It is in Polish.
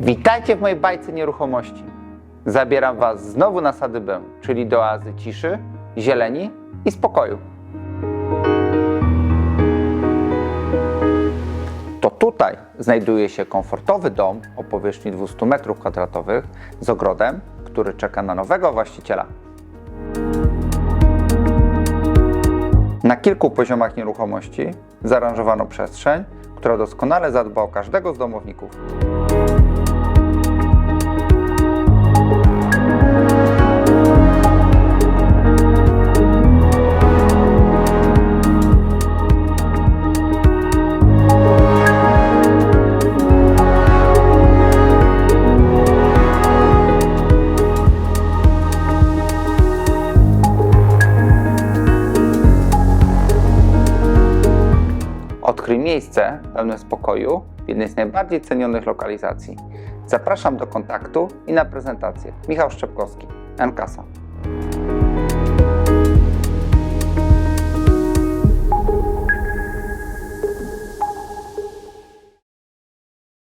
Witajcie w mojej bajce nieruchomości. Zabieram Was znowu na sadybę, czyli do oazy ciszy, zieleni i spokoju. To tutaj znajduje się komfortowy dom o powierzchni 200 m2 z ogrodem, który czeka na nowego właściciela. Na kilku poziomach nieruchomości zaaranżowano przestrzeń, która doskonale zadba o każdego z domowników. Odkryj miejsce pełne spokoju w jednej z najbardziej cenionych lokalizacji. Zapraszam do kontaktu i na prezentację. Michał Szczepkowski, Nkasa.